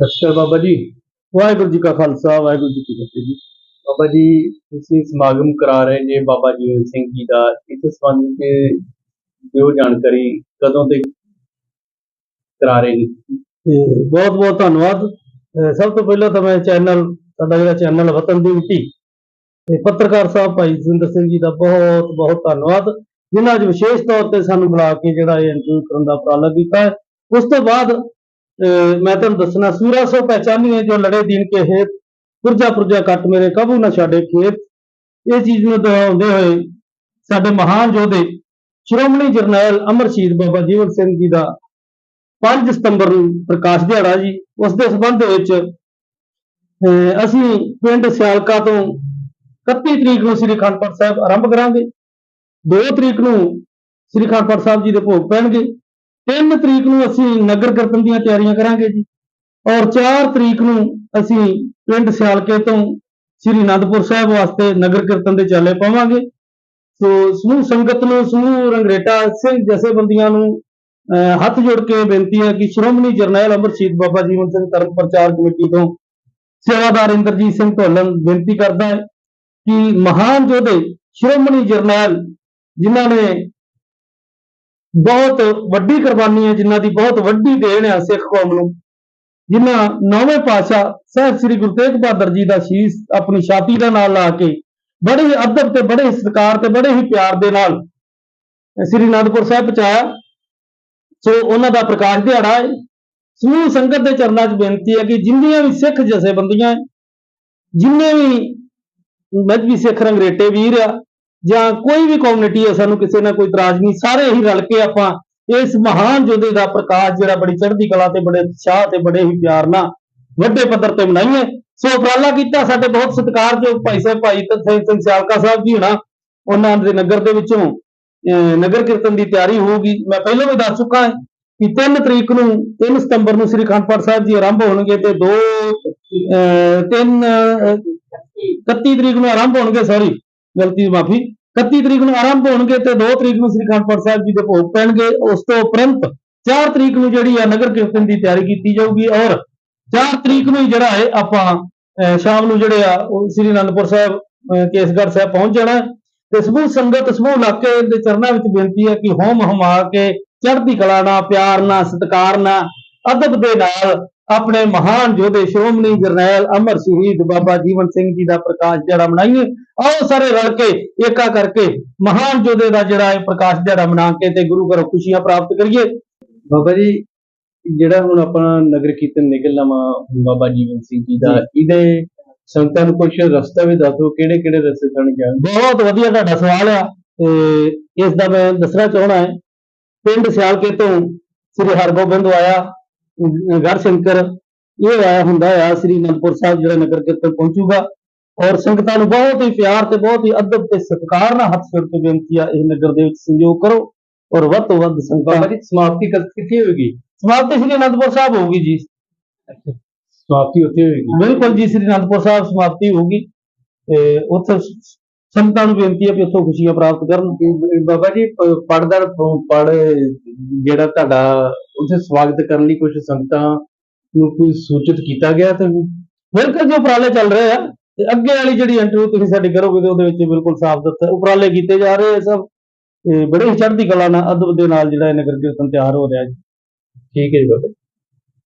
ਸਤਿ ਸ਼੍ਰੀ ਅਕਾਲ ਬਾਬਾ ਜੀ। ਵਾਹਿਗੁਰੂ ਜੀ ਕਾ ਖਾਲਸਾ, ਵਾਹਿਗੁਰੂ ਜੀ ਕੀ ਫਤਿਹ ਜੀ। ਬਾਬਾ ਜੀ, ਤੁਸੀਂ ਸਮਾਗਮ ਕਰਾ ਰਹੇ ਨੇ ਬਾਬਾ ਜੀਵਨ ਸਿੰਘ ਜੀ ਦਾ। ਇਸ ਸੰਬੰਧ ਵਿੱਚ ਦਿਓ ਜਾਣਕਾਰੀ ਕਦੋਂ ਤੇ ਕਰਾ ਰਹੇ ਨੇ ਬਹੁਤ ਬਹੁਤ ਧੰਨਵਾਦ। ਸਭ ਤੋਂ ਪਹਿਲਾਂ ਤਾਂ ਮੈਂ ਚੈਨਲ, ਸਾਡਾ ਜਿਹੜਾ ਚੈਨਲ ਵਤਨ ਦੀ ਮਿੱਟੀ, ਤੇ ਪੱਤਰਕਾਰ ਸਾਹਿਬ ਭਾਈ ਜਿੰਦਰ ਸਿੰਘ ਜੀ ਦਾ ਬਹੁਤ ਬਹੁਤ ਧੰਨਵਾਦ, ਜਿਨ੍ਹਾਂ ਅੱਜ ਵਿਸ਼ੇਸ਼ ਤੌਰ ਤੇ ਸਾਨੂੰ ਬੁਲਾ ਕੇ ਜਿਹੜਾ ਇਹ ਇੰਟਰਵਿਊ ਕਰਨ ਦਾ ਉਪਰਾਲਾ ਕੀਤਾ ਹੈ। ਉਸ ਤੋਂ ਬਾਅਦ ਮੈਂ ਤੁਹਾਨੂੰ ਦੱਸਣਾ, ਸੂਰਾ ਸੋ ਪਹਿਚਾਨੀਏ ਜੋ ਲੜੇ ਦੀਨ ਕੇ ਹੇਤ, ਪੁਰਜਾ ਪੁਰਜਾ ਕੱਟ ਮੇਰੇ, ਕਬੂ ਨਾ ਛਾੜੇ ਖੇਤ। ਇਹ ਚੀਜ਼ ਨੂੰ ਦੁਹਰਾਉਂਦੇ ਹੋਏ ਸਾਡੇ ਮਹਾਨ ਯੋਧੇ ਸ਼੍ਰੋਮਣੀ ਜਰਨੈਲ ਅਮਰ ਸ਼ਹੀਦ ਬਾਬਾ ਜੀਵਨ ਸਿੰਘ ਜੀ ਦਾ 5 ਸਤੰਬਰ ਨੂੰ ਪ੍ਰਕਾਸ਼ ਦਿਹਾੜਾ ਜੀ। ਉਸ ਦੇ ਸੰਬੰਧ ਵਿੱਚ, ਅਹ ਅਸੀਂ ਪਿੰਡ ਸਿਆਲਕਾ ਤੋਂ 31 ਤਰੀਕ ਨੂੰ ਸ੍ਰੀ ਅਖੰਡ ਸਾਹਿਬ ਆਰੰਭ ਕਰਾਂਗੇ। 2 ਤਰੀਕ ਨੂੰ ਸ੍ਰੀ ਅਖੰਡ ਸਾਹਿਬ ਜੀ ਦੇ ਭੋਗ ਪੈਣਗੇ। 3 ਤਰੀਕ ਨੂੰ ਅਸੀਂ ਨਗਰ ਕੀਰਤਨ ਦੀਆਂ ਤਿਆਰੀਆਂ ਕਰਾਂਗੇ ਜੀ। ਔਰ 4 ਤਰੀਕ ਨੂੰ ਅਸੀਂ ਪਿੰਡ ਸਿਆਲਕੇ ਤੋਂ ਸ੍ਰੀ ਅਨੰਦਪੁਰ ਸਾਹਿਬ ਵਾਸਤੇ ਨਗਰ ਕੀਰਤਨ ਦੇ ਚਾਲੇ ਪਾਵਾਂਗੇ। ਸੋ ਸਮੂਹ ਸੰਗਤ ਨੂੰ, ਸਮੂਹ ਰੰਗਰੇਟਾ ਸਿੰਘ ਜਥੇਬੰਦੀਆਂ ਨੂੰ, ਅਹ, ਹੱਥ ਜੋੜ ਕੇ ਬੇਨਤੀ ਹੈ ਕਿ ਸ਼੍ਰੋਮਣੀ ਜਰਨੈਲ ਅਮਰ ਬਾਬਾ ਜੀਵਨ ਸਿੰਘ ਧਰਮ ਪ੍ਰਚਾਰ ਕਮੇਟੀ ਤੋਂ ਸੇਵਾਦਾਰ ਇੰਦਰਜੀਤ ਸਿੰਘ ਢੋਲਨ ਬੇਨਤੀ ਕਰਦਾ ਹੈ ਕਿ ਮਹਾਨ ਯੋਧੇ, ਸ਼੍ਰੋਮਣੀ ਜਰਨੈਲ, ਜਿਨ੍ਹਾਂ ਨੇ ਬਹੁਤ ਵੱਡੀ ਕੁਰਬਾਨੀ ਹੈ ਜਿਨ੍ਹਾਂ ਦੀ ਬਹੁਤ ਵੱਡੀ ਦੇਣ ਹੈ ਸਿੱਖ ਕੌਮ ਨੂੰ। ਜਿਨ੍ਹਾਂ ਨੌਵੇਂ ਪਾਤਸ਼ਾਹ ਸਾਹਿਬ ਸ੍ਰੀ ਗੁਰੂ ਤੇਗ ਬਹਾਦਰ ਜੀ ਦਾ ਸ਼ੀਸ ਆਪਣੀ ਛਾਤੀ ਦਾ ਨਾਲ ਲਾ ਕੇ ਬੜੇ ਹੀ ਅਦਬ ਤੇ ਬੜੇ ਹੀ ਸਤਿਕਾਰ ਤੇ ਬੜੇ ਹੀ ਪਿਆਰ ਦੇ ਨਾਲ ਸ੍ਰੀ ਅਨੰਦਪੁਰ ਸਾਹਿਬ ਪਹੁੰਚਾਇਆ। ਸੋ ਉਹਨਾਂ ਦਾ ਪ੍ਰਕਾਸ਼ ਦਿਹਾੜਾ ਹੈ। ਸਮੂਹ ਸੰਗਤ ਦੇ ਚਰਨਾਂ 'ਚ ਬੇਨਤੀ ਹੈ ਕਿ ਜਿੰਨੀਆਂ ਵੀ ਸਿੱਖ ਜਥੇਬੰਦੀਆਂ ਹੈ, ਜਿੰਨੇ ਵੀ ਮਜਬੀ ਸਿੱਖ ਰੰਗਰੇਟੇ ਵੀਰ ਆ ਜਾਂ ਕੋਈ ਵੀ ਕਮਿਊਨਿਟੀ ਹੈ, ਸਾਨੂੰ ਕਿਸੇ ਨਾਲ ਕੋਈ ਇਤਰਾਜ਼ ਨਹੀਂ, ਸਾਰੇ ਹੀ ਰਲ ਕੇ ਆਪਾਂ ਇਸ ਮਹਾਨ ਯੋਧੇ ਦਾ ਪ੍ਰਕਾਸ਼ ਜਿਹੜਾ ਬੜੀ ਚੜ੍ਹਦੀ ਕਲਾ ਤੇ ਬੜੇ ਉਤਸ਼ਾਹ ਤੇ ਬੜੇ ਹੀ ਪਿਆਰ ਨਾਲ ਵੱਡੇ ਪੱਧਰ ਤੇ ਮਨਾਈਏ। ਸੋ ਉਪਰਾਲਾ ਕੀਤਾ ਸਾਡੇ ਬਹੁਤ ਸਤਿਕਾਰਯੋਗ ਭਾਈ ਸਾਹਿਬ, ਭਾਈ ਤਤਸੇਨ ਸਿੰਘ ਸਿਆਲਕਾ ਸਾਹਿਬ ਜੀ ਹੋਣਾ, ਉਹਨਾਂ ਦੇ ਨਗਰ ਦੇ ਵਿੱਚੋਂ, ਅਹ, ਨਗਰ ਕੀਰਤਨ ਦੀ ਤਿਆਰੀ ਹੋਊਗੀ। ਮੈਂ ਪਹਿਲਾਂ ਵੀ ਦੱਸ ਚੁੱਕਾ ਹਾਂ ਕਿ 3 ਤਰੀਕ ਨੂੰ 3 ਸਤੰਬਰ ਨੂੰ ਸ੍ਰੀ ਅਖੰਡ ਪਾਠ ਸਾਹਿਬ ਜੀ ਆਰੰਭ ਹੋਣਗੇ ਤੇ 2 3 31 ਤਰੀਕ ਨੂੰ ਆਰੰਭ ਹੋਣਗੇ ਸੌਰੀ ਗਲਤੀ ਮਾਫੀ। 31 ਤਰੀਕ ਨੂੰ ਆਰੰਭ ਹੋਣਗੇ ਤੇ 2 ਤਰੀਕ ਨੂੰ ਸ੍ਰੀ ਅਖੰਡ ਸਾਹਿਬ ਜੀ ਦੇ ਭੋਗ ਪੈਣਗੇ। ਉਸ ਤੋਂ ਉਪਰੰਤ 4 ਤਰੀਕ ਨੂੰ ਜਿਹੜੀ ਆ ਨਗਰ ਕੀਰਤਨ ਦੀ ਤਿਆਰੀ ਕੀਤੀ ਜਾਊਗੀ ਔਰ 4 ਤਰੀਕ ਨੂੰ ਜਿਹੜਾ ਹੈ ਆਪਾਂ ਸ਼ਾਮ ਨੂੰ ਜਿਹੜੇ ਆ, ਉਹ ਸ੍ਰੀ ਅਨੰਦਪੁਰ ਸਾਹਿਬ ਕੇਸਗੜ੍ਹ ਸਾਹਿਬ ਪਹੁੰਚ ਜਾਣਾ ਤੇ ਸਮੂਹ ਸੰਗਤ, ਸਮੂਹ ਇਲਾਕੇ ਦੇ ਚਰਨਾਂ ਵਿੱਚ ਬੇਨਤੀ ਹੈ ਕਿ ਹੋਮ ਹਮਾ ਕੇ ਚੜ੍ਹਦੀ ਕਲਾ ਨਾਲ ਪਿਆਰ ਨਾਲ ਸਤਿਕਾਰ ਨਾਲ ਅਦਬ ਦੇ ਨਾਲ ਆਪਣੇ ਮਹਾਨ ਯੋਧੇ ਸ਼੍ਰੋਮਣੀ ਜਰਨੈਲ ਅਮਰ ਸ਼ਹੀਦ ਬਾਬਾ ਜੀਵਨ ਸਿੰਘ ਜੀ ਦਾ ਪ੍ਰਕਾਸ਼ ਦਿਹਾੜਾ ਮਨਾਈਏ। ਆਓ ਸਾਰੇ ਰਲ ਕੇ ਏਕਾ ਕਰਕੇ ਮਹਾਨ ਯੋਧੇ ਦਾ ਜਿਹੜਾ ਇਹ ਪ੍ਰਕਾਸ਼ ਦਿਹਾੜਾ ਮਨਾ ਕੇ ਤੇ ਗੁਰੂ ਘਰੋਂ ਖੁਸ਼ੀਆਂ ਪ੍ਰਾਪਤ ਕਰੀਏ। ਬਾਬਾ ਜੀ ਜਿਹੜਾ ਹੁਣ ਆਪਣਾ ਨਗਰ ਕੀਰਤਨ ਨਿਕਲਣਾ ਵਾ ਬਾਬਾ ਜੀਵਨ ਸਿੰਘ ਜੀ ਦਾ ਇਹਦੇ ਸੰਗਤਾਂ ਨੂੰ ਕੁਝ ਰਸਤਾ ਵੀ ਦੱਸੋ ਕਿਹੜੇ ਕਿਹੜੇ ਰਸਤੇ ਸਣ ਜਾਣ ਬਹੁਤ ਵਧੀਆ ਤੁਹਾਡਾ ਸਵਾਲ ਆ ਤੇ ਇਸ ਦਾ ਮੈਂ ਦੱਸਣਾ ਚਾਹਣਾ ਹੈ। ਪਿੰਡ ਸਿਆਲਕੇ ਤੋਂ ਸ੍ਰੀ ਹਰਗੋਬਿੰਦ ਆਇਆ। ਗੜ ਸ਼ੰਕਰ ਇਹ ਆਇਆ ਹੁੰਦਾ ਆ ਸ੍ਰੀ ਅਨੰਦਪੁਰ ਸਾਹਿਬ ਜਿਹੜਾ ਨਗਰ ਕੀਰਤਨ ਪਹੁੰਚੂਗਾ। ਔਰ ਸੰਗਤਾਂ ਨੂੰ ਬਹੁਤ ਹੀ ਪਿਆਰ ਤੇ ਬਹੁਤ ਹੀ ਅਦਬ ਤੇ ਸਤਿਕਾਰ ਨਾਲ ਹੱਥ ਜੋੜ ਕੇ ਬੇਨਤੀ ਆ ਇਹ ਨਗਰ ਦੇ ਵਿੱਚ ਸੰਯੋਗ ਕਰੋ ਔਰ ਵੱਧ ਤੋਂ ਵੱਧ ਸੰਗਤਾਂ ਜੀ ਸਮਾਪਤੀ ਕਿੱਥੇ ਹੋਏਗੀ? ਸਮਾਪਤੀ ਸ੍ਰੀ ਅਨੰਦਪੁਰ ਸਾਹਿਬ ਹੋਊਗੀ ਜੀ। ਸਮਾਪਤੀ ਉੱਥੇ ਹੋਏਗੀ। ਬਿਲਕੁਲ ਜੀ ਸ੍ਰੀ ਅਨੰਦਪੁਰ ਸਾਹਿਬ ਸਮਾਪਤੀ ਹੋਊਗੀ ਤੇ ਉੱਥੇ ਸੰਗਤਾਂ ਨੂੰ ਬੇਨਤੀ ਹੈ ਕਿ ਉੱਥੋਂ ਖੁਸ਼ੀਆਂ ਪ੍ਰਾਪਤ ਕਰਨ। ਕਿ ਬਾਬਾ ਜੀ ਪੜਦਰ ਪੜ ਜਿਹੜਾ ਤੁਹਾਡਾ ਉੱਥੇ ਸਵਾਗਤ ਕਰਨ ਲਈ ਕੁਝ ਸੰਗਤਾਂ ਨੂੰ ਕੋਈ ਸੂਚਿਤ ਕੀਤਾ ਗਿਆ ਤੇ ਬਿਲਕੁਲ ਜੋ ਉਪਰਾਲੇ ਚੱਲ ਰਹੇ ਆ ਤੇ ਅੱਗੇ ਵਾਲੀ ਜਿਹੜੀ ਇੰਟਰਵਿਊ ਤੁਸੀਂ ਸਾਡੀ ਕਰੋਗੇ ਤੇ ਉਹਦੇ ਵਿੱਚ ਬਿਲਕੁਲ ਸਾਫ਼ ਦੱਸਿਆ ਉਪਰਾਲੇ ਕੀਤੇ ਜਾ ਰਹੇ ਸਭ। ਬੜੇ ਚੜ੍ਹਦੀ ਕਲਾ ਨਾਲ ਅਦਬ ਦੇ ਨਾਲ ਜਿਹੜਾ ਇਹ ਨਗਰ ਕੀਰਤਨ ਤਿਆਰ ਹੋ ਰਿਹਾ ਜੀ। ਠੀਕ ਹੈ ਜੀ ਬਾਬਾ ਜੀ।